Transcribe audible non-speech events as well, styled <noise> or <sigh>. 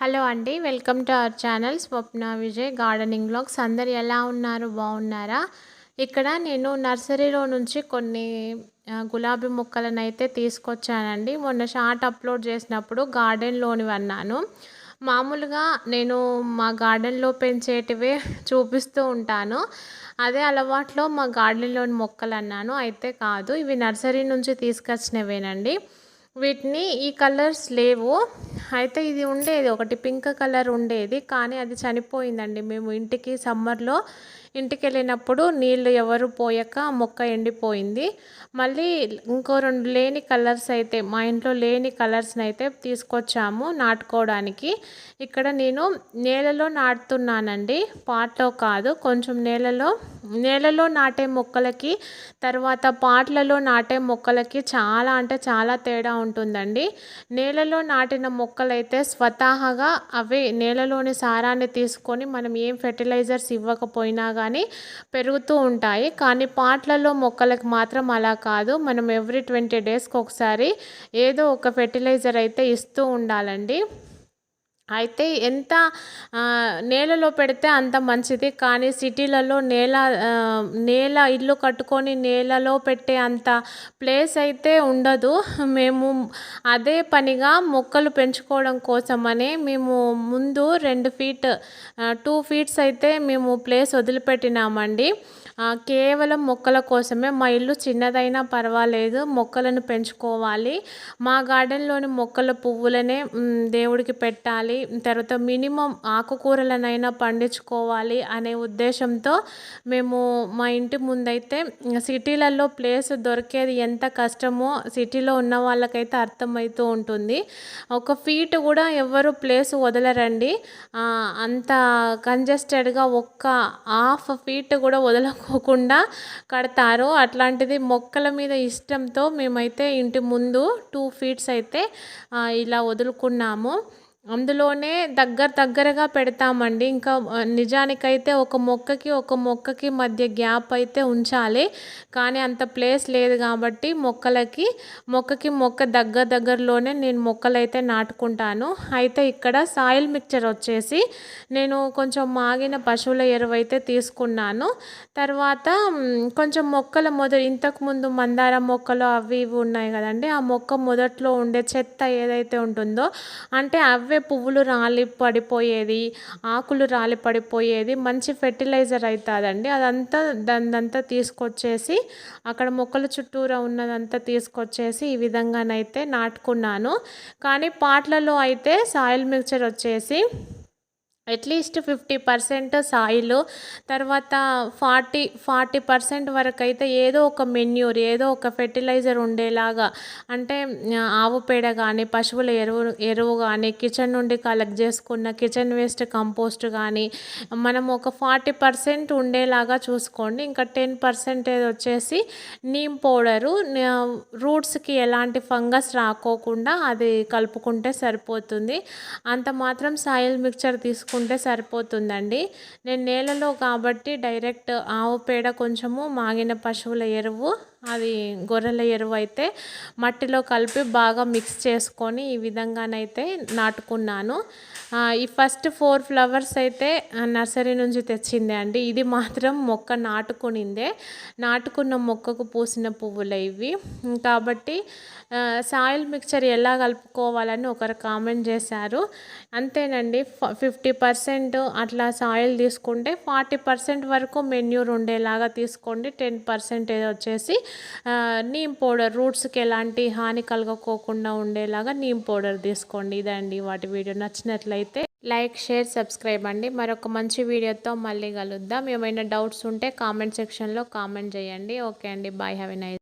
Hello అండి welcome to our channel Swapna Vijay gardening blogs. అందరు ఎలా ఉన్నారు? బాగున్నారా? ఇక్కడ నేను నర్సరీలో నుంచి కొన్ని గులాబీ మొక్కలను అయితే తీసుకొచ్చానండి. మొన్న షార్ట్ అప్లోడ్ చేసినప్పుడు గార్డెన్లోని అన్నాను. మామూలుగా నేను మా గార్డెన్లో పెంచేటివే <laughs> చూపిస్తూ ఉంటాను. అదే అలవాట్లో మా గార్డెన్లోని మొక్కలు అన్నాను అయితే కాదు ఇవి నర్సరీ నుంచి తీసుకొచ్చినవేనండి. వీటిని ఈ కలర్స్ లేవు. అయితే ఇది ఉండేది ఒకటి పింక్ కలర్ ఉండేది. కానీ అది చనిపోయిందండి. మేము ఇంటికి సమ్మర్లో ఇంటికి వెళ్ళినప్పుడు నీళ్ళు ఎవరు పోయాక మొక్క ఎండిపోయింది. మళ్ళీ ఇంకో రెండు లేని కలర్స్ అయితే మా ఇంట్లో లేని కలర్స్ని అయితే తీసుకొచ్చాము నాటుకోవడానికి. ఇక్కడ నేను నేలలో నాటుతున్నానండి. పాట్లో కాదు కొంచెం నేలలో నేలలో నాటే మొక్కలకి తర్వాత పాట్లలో నాటే మొక్కలకి చాలా అంటే చాలా తేడా ఉంటుందండి. నేలలో నాటిన మొక్కలైతే స్వతహాగా అవే నేలలోని సారాన్ని తీసుకొని మనం ఏం ఫెర్టిలైజర్స్ ఇవ్వకపోయినా కానీ పెరుగుతూ ఉంటాయి. కానీ పాట్లలో మొక్కలకు మాత్రం అలా కాదు. మనం ఎవ్రీ ట్వంటీ డేస్కి ఒకసారి ఏదో ఒక ఫెర్టిలైజర్ అయితే ఇస్తూ ఉండాలండి. అయితే ఎంత నేలలో పెడితే అంత మంచిది. కానీ సిటీలలో నేల నేల ఇల్లు కట్టుకొని నేలలో పెట్టే అంత ప్లేస్ అయితే ఉండదు. మేము అదే పనిగా మొక్కలు పెంచుకోవడం కోసమని మేము ముందు రెండు ఫీట్ టూ ఫీట్స్ అయితే మేము ప్లేస్ వదిలిపెట్టినామండి. కేవలం మొక్కల కోసమే మా ఇల్లు చిన్నదైనా పర్వాలేదు మొక్కలను పెంచుకోవాలి. మా గార్డెన్లోని మొక్కల పువ్వులనే దేవుడికి పెట్టాలి. తర్వాత మినిమం ఆకుకూరలనైనా పండించుకోవాలి అనే ఉద్దేశంతో మేము మా ఇంటి ముందైతే సిటీలలో ప్లేస్ దొరికేది ఎంత కష్టమో సిటీలో ఉన్న వాళ్ళకైతే అర్థమవుతూ ఉంటుంది. ఒక ఫీట్ కూడా ఎవరు ప్లేస్ వదలరండి. అంత కంజెస్టెడ్గా ఒక్క హాఫ్ ఫీట్ కూడా అనుకోకుండా కడతారు. అట్లాంటిది మొక్కల మీద ఇష్టంతో మేమైతే ఇంటి ముందు టూ ఫీట్స్ అయితే ఇలా వదులుకున్నాము. అందులోనే దగ్గర దగ్గరగా పెడతామండి. ఇంకా నిజానికైతే ఒక మొక్కకి ఒక మొక్కకి మధ్య గ్యాప్ అయితే ఉంచాలి. కానీ అంత ప్లేస్ లేదు కాబట్టి మొక్కలకి మొక్కకి మొక్క దగ్గర దగ్గరలోనే నేను మొక్కలైతే నాటుకుంటాను. అయితే ఇక్కడ సాయిల్ మిక్చర్ వచ్చేసి నేను కొంచెం మాగిన పశువుల ఎరువు అయితే తీసుకున్నాను. తర్వాత కొంచెం మొక్కల మొదలు ఇంతకుముందు మందార మొక్కలు అవి ఇవి ఉన్నాయి కదండి. ఆ మొక్క మొదట్లో ఉండే చెత్త ఏదైతే ఉంటుందో అంటే అవే పువ్వులు రాలి పడిపోయేది ఆకులు రాలి పడిపోయేది మంచి ఫెర్టిలైజర్ అవుతుందండి అదంతా దాన్నంతా తీసుకొచ్చేసి అక్కడ మొక్కల చుట్టూరా ఉన్నదంతా తీసుకొచ్చేసి ఈ విధంగానైతే నాటుకున్నాను. కానీ పాట్లలో అయితే సాయిల్ మిక్చర్ వచ్చేసి at least fifty percent soil తర్వాత ఫార్టీ ఫార్టీ పర్సెంట్ వరకు అయితే ఏదో ఒక మెన్యూర్ ఏదో ఒక ఫెర్టిలైజర్ ఉండేలాగా అంటే ఆవు పేడ కానీ పశువుల ఎరువు ఎరువు కానీ కిచెన్ నుండి కలెక్ట్ చేసుకున్న కిచెన్ వేస్ట్ కంపోస్ట్ కానీ మనం ఒక ఫార్టీ పర్సెంట్ ఉండేలాగా చూసుకోండి. ఇంకా టెన్ పర్సెంటేజ్ వచ్చేసి నీమ్ పౌడరు రూట్స్కి ఎలాంటి ఫంగస్ రాకోకుండా అది కలుపుకుంటే సరిపోతుంది. అంత మాత్రం సాయిల్ మిక్చర్ తీసుకుంటే వేసుకుంటే సరిపోతుందండి. నేను నేలలో కాబట్టి డైరెక్ట్ ఆవు పేడ కొంచెము మాగిన పశువుల ఎరువు అది గొర్రెల ఎరువు అయితే మట్టిలో కలిపి బాగా మిక్స్ చేసుకొని ఈ విధంగానైతే నాటుకున్నాను. ఈ ఫస్ట్ ఫోర్ ఫ్లవర్స్ అయితే నర్సరీ నుంచి తెచ్చిందే అండి. ఇది మాత్రం మొక్క నాటుకునిందే. నాటుకున్న మొక్కకు పూసిన పువ్వులు ఇవి. కాబట్టి సాయిల్ మిక్చర్ ఎలా కలుపుకోవాలని ఒకరు కామెంట్ చేశారు. అంతేనండి ఫిఫ్టీ పర్సెంట్ అట్లా సాయిల్ తీసుకుంటే ఫార్టీ పర్సెంట్ వరకు మెన్యూర్ ఉండేలాగా తీసుకోండి. టెన్ పర్సెంటేజ్ వచ్చేసి నీమ్ పౌడర్ రూట్స్కి ఎలాంటి హాని కలగకోకుండా ఉండేలాగా నీమ్ పౌడర్ తీసుకోండి. ఇదండి వాటి వీడియో నచ్చినట్లయితే లైక్ షేర్ సబ్స్క్రైబ్ అండి. మరొక మంచి వీడియోతో మళ్ళీ కలుద్దాం. ఏమైనా డౌట్స్ ఉంటే కామెంట్ సెక్షన్లో కామెంట్ చేయండి. ఓకే అండి. బాయ్. Have a nice